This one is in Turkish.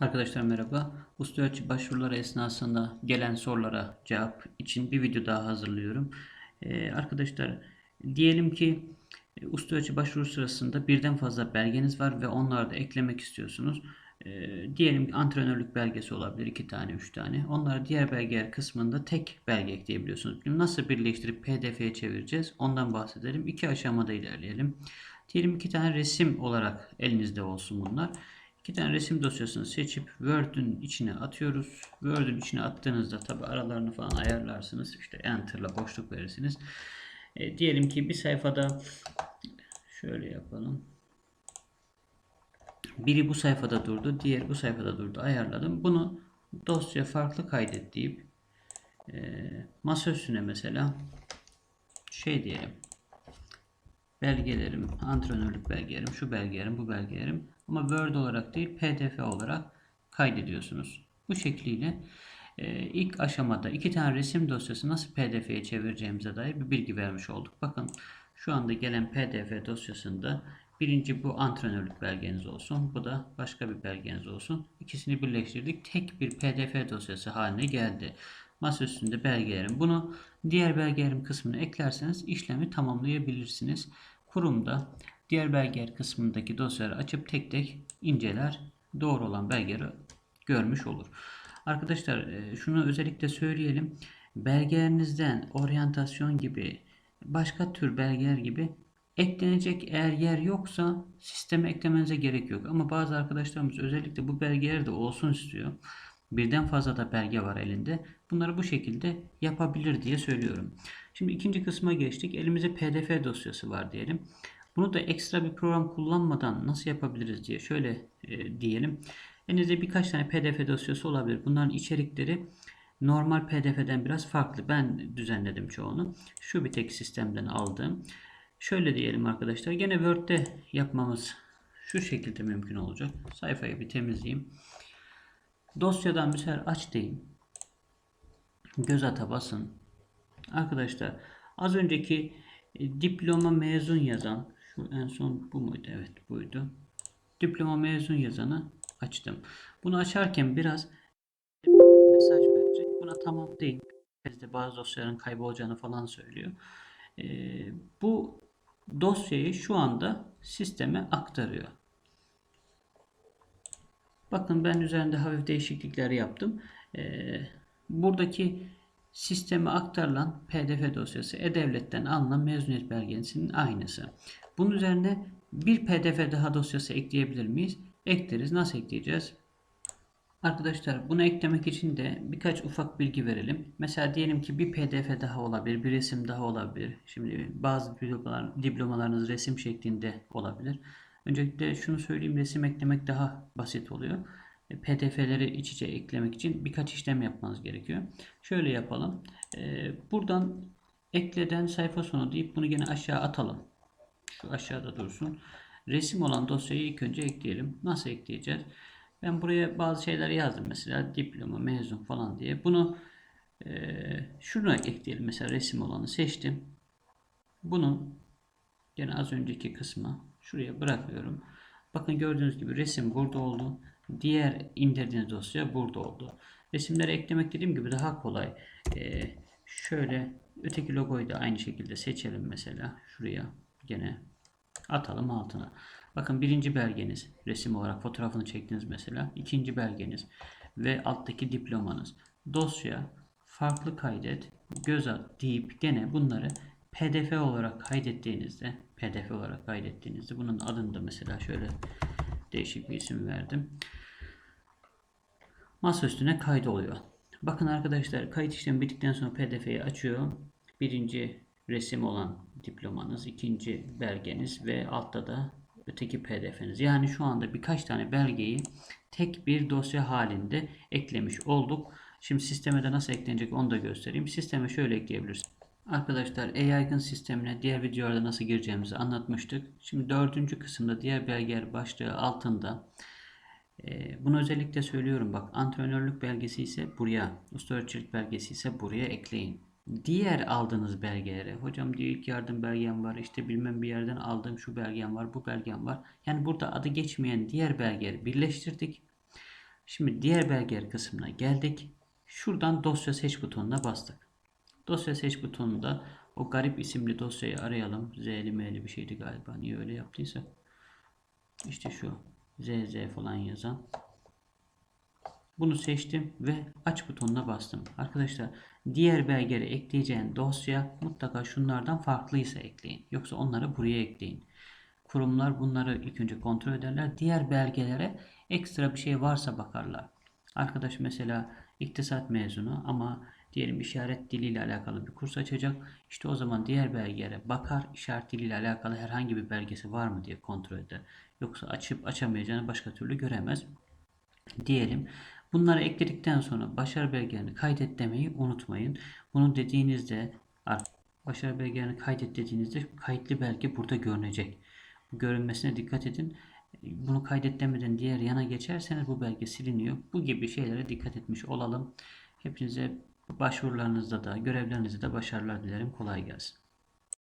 Arkadaşlar merhaba. Usta ölçü başvuruları esnasında gelen sorulara cevap için bir video daha hazırlıyorum. Ee, arkadaşlar diyelim ki e, usta ölçü başvuru sırasında birden fazla belgeniz var ve onları da eklemek istiyorsunuz. Ee, diyelim ki antrenörlük belgesi olabilir iki tane üç tane. Onları diğer belgeler kısmında tek belge ekleyebiliyorsunuz. Bunu nasıl birleştirip pdf'ye çevireceğiz ondan bahsedelim. İki aşamada ilerleyelim. Diyelim iki tane resim olarak elinizde olsun bunlar. İki tane resim dosyasını seçip Word'ün içine atıyoruz. Word'ün içine attığınızda tabi aralarını falan ayarlarsınız. İşte Enter'la boşluk verirsiniz. E, diyelim ki bir sayfada şöyle yapalım. Biri bu sayfada durdu, diğer bu sayfada durdu. Ayarladım. Bunu dosya farklı kaydet deyip e, masa üstüne mesela şey diyelim belgelerim, antrenörlük belgelerim, şu belgelerim, bu belgelerim ama Word olarak değil PDF olarak kaydediyorsunuz. Bu şekliyle e, ilk aşamada iki tane resim dosyası nasıl PDF'ye çevireceğimize dair bir bilgi vermiş olduk. Bakın şu anda gelen PDF dosyasında birinci bu antrenörlük belgeniz olsun. Bu da başka bir belgeniz olsun. İkisini birleştirdik. Tek bir PDF dosyası haline geldi. Masa üstünde belgelerim. Bunu diğer belgelerim kısmına eklerseniz işlemi tamamlayabilirsiniz. Kurumda diğer belgeler kısmındaki dosyaları açıp tek tek inceler. Doğru olan belgeleri görmüş olur. Arkadaşlar e, şunu özellikle söyleyelim. Belgelerinizden oryantasyon gibi başka tür belgeler gibi eklenecek eğer yer yoksa sisteme eklemenize gerek yok. Ama bazı arkadaşlarımız özellikle bu belgeler de olsun istiyor. Birden fazla da belge var elinde. Bunları bu şekilde yapabilir diye söylüyorum. Şimdi ikinci kısma geçtik. Elimizde pdf dosyası var diyelim. Bunu da ekstra bir program kullanmadan nasıl yapabiliriz diye şöyle e, diyelim. Elinizde birkaç tane pdf dosyası olabilir. Bunların içerikleri normal pdf'den biraz farklı. Ben düzenledim çoğunu. Şu bir tek sistemden aldım. Şöyle diyelim arkadaşlar. Gene Word'de yapmamız şu şekilde mümkün olacak. Sayfayı bir temizleyeyim. Dosyadan bir sefer aç deyin. Göz ata basın. Arkadaşlar az önceki e, diploma mezun yazan şu en son bu muydu? Evet buydu. Diploma mezun yazanı açtım. Bunu açarken biraz mesaj verecek. Buna tamam değil. Bazı dosyaların kaybolacağını falan söylüyor. Ee, bu dosyayı şu anda sisteme aktarıyor. Bakın ben üzerinde hafif değişiklikler yaptım. Ee, buradaki sisteme aktarılan pdf dosyası e-devletten alınan mezuniyet belgesinin aynısı. Bunun üzerine bir pdf daha dosyası ekleyebilir miyiz? Ekleriz. Nasıl ekleyeceğiz? Arkadaşlar bunu eklemek için de birkaç ufak bilgi verelim. Mesela diyelim ki bir pdf daha olabilir, bir resim daha olabilir. Şimdi bazı diplomalar, diplomalarınız resim şeklinde olabilir. Öncelikle şunu söyleyeyim resim eklemek daha basit oluyor. E, PDF'leri iç içe eklemek için birkaç işlem yapmanız gerekiyor. Şöyle yapalım. E, buradan ekleden sayfa sonu deyip bunu yine aşağı atalım. Şu aşağıda dursun. Resim olan dosyayı ilk önce ekleyelim. Nasıl ekleyeceğiz? Ben buraya bazı şeyler yazdım. Mesela diploma, mezun falan diye. Bunu e, şuna ekleyelim. Mesela resim olanı seçtim. Bunu yine az önceki kısma şuraya bırakıyorum. Bakın gördüğünüz gibi resim burada oldu. Diğer indirdiğiniz dosya burada oldu. Resimleri eklemek dediğim gibi daha kolay. Ee, şöyle öteki logoyu da aynı şekilde seçelim mesela. Şuraya gene atalım altına. Bakın birinci belgeniz resim olarak fotoğrafını çektiniz mesela. ikinci belgeniz ve alttaki diplomanız. Dosya farklı kaydet, göz at deyip gene bunları pdf olarak kaydettiğinizde pdf olarak kaydettiğinizde bunun adını da mesela şöyle değişik bir isim verdim. Masa üstüne kaydoluyor. Bakın arkadaşlar kayıt işlemi bittikten sonra pdf'yi açıyor. Birinci resim olan diplomanız, ikinci belgeniz ve altta da öteki pdf'niz. Yani şu anda birkaç tane belgeyi tek bir dosya halinde eklemiş olduk. Şimdi sisteme de nasıl eklenecek onu da göstereyim. Sisteme şöyle ekleyebilirsiniz. Arkadaşlar e-yaygın sistemine diğer videolarda nasıl gireceğimizi anlatmıştık. Şimdi dördüncü kısımda diğer belgeler başlığı altında e, bunu özellikle söylüyorum bak antrenörlük belgesi ise buraya, usta ölçülük belgesi ise buraya ekleyin. Diğer aldığınız belgelere, hocam diyor ilk yardım belgem var, işte bilmem bir yerden aldığım şu belgem var, bu belgem var. Yani burada adı geçmeyen diğer belgeleri birleştirdik. Şimdi diğer belgeler kısmına geldik. Şuradan dosya seç butonuna bastık. Dosya seç butonunda o garip isimli dosyayı arayalım. Z'li M'li bir şeydi galiba. Niye öyle yaptıysa. İşte şu ZZ falan yazan. Bunu seçtim ve aç butonuna bastım. Arkadaşlar diğer belgeleri ekleyeceğin dosya mutlaka şunlardan farklıysa ekleyin. Yoksa onları buraya ekleyin. Kurumlar bunları ilk önce kontrol ederler. Diğer belgelere ekstra bir şey varsa bakarlar. Arkadaş mesela iktisat mezunu ama diyelim işaret diliyle alakalı bir kurs açacak. İşte o zaman diğer belgelere bakar. işaret diliyle alakalı herhangi bir belgesi var mı diye kontrol eder. Yoksa açıp açamayacağını başka türlü göremez diyelim. Bunları ekledikten sonra başarı belgelerini kaydet demeyi unutmayın. Bunu dediğinizde başarı belgelerini kaydet dediğinizde kayıtlı belge burada görünecek. Bu görünmesine dikkat edin. Bunu kaydet demeden diğer yana geçerseniz bu belge siliniyor. Bu gibi şeylere dikkat etmiş olalım. Hepinize başvurularınızda da görevlerinizde de başarılar dilerim. Kolay gelsin.